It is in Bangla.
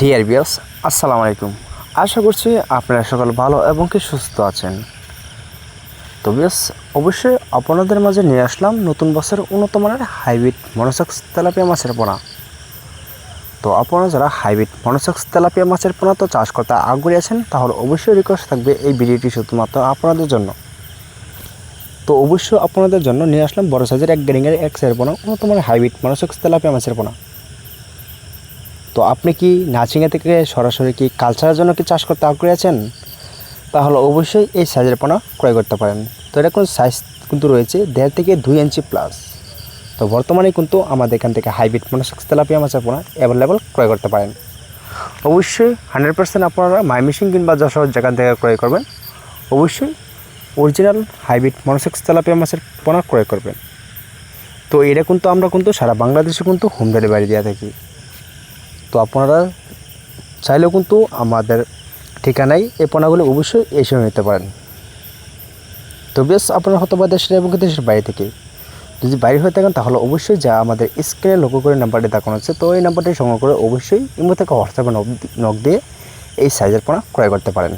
ডিয়ার বিয়াস আসসালামু আলাইকুম। আশা করছি আপনারা সকল ভালো এবং কি সুস্থ আছেন। তো বিয়াস অবশ্যই আপনাদের মাঝে নিয়ে আসলাম নতুন বছর উন্নত মানের হাইব্রিড মনোসেক্স তেলাপিয়া মাছের পোনা। তো আপনারা যারা হাইব্রিড মনোসেক্স তেলাপিয়া মাছের পোনা তো চাষ করতে আগ্রহী আছেন, তাহলে অবশ্যই রিকোয়েস্ট থাকবে এই ভিডিওটি শুধুমাত্র আপনাদের জন্য। তো অবশ্যই আপনাদের জন্য নিয়ে আসলাম বড় সাইজের এক গ্যারিংয়ের এক সের পোনা উন্নত মানের হাইব্রিড মনোসেক্স তেলাপিয়া মাছের পোনা। তো আপনি কি নাচিংয়ে থেকে সরাসরি কি কালচারের জন্য কি চাষ করতে আগ্রহী আছেন? তাহলে অবশ্যই এই সাইজের পোনা ক্রয় করতে পারেন। তো এটা কোন সাইজ কিন্তু রয়েছে? দেড় থেকে দুই ইঞ্চি প্লাস। তো বর্তমানে কিন্তু আমাদের এখান থেকে হাইব্রিড মনোসেক্স তেলাপিয়া মাছের পোনা অ্যাভেলেবল ক্রয় করতে পারেন। অবশ্যই হান্ড্রেড পার্সেন্ট আপনারা মাইমিশিং কিংবা যশোর যেখান থেকে ক্রয় করবেন, অবশ্যই অরিজিনাল হাইব্রিড মনোসেক্স তেলাপিয়া মাছের পোনা ক্রয় করবেন। তো এটা কিন্তু আমরা কিন্তু সারা বাংলাদেশে কিন্তু হোম ডেলিভারি দিয়ে থাকি। তো আপনারা চাইলেও কিন্তু আমাদের ঠিকানায় এই পণ্যগুলো অবশ্যই এসে নিতে পারেন। তো বেশ, আপনারা হয়তো বা দেশের এবং দেশের বাইরে থেকে যদি বাইরে হয়ে থাকেন, তাহলে অবশ্যই যা আমাদের স্ক্রিনে লক্ষ্য করে নাম্বারটি দেখানো হচ্ছে তো এই নাম্বারটি সংগ্রহ করে অবশ্যই ইমো থেকে হোয়াটসঅ্যাপে নক দিয়ে এই সাইজের পোনা ক্রয় করতে পারেন।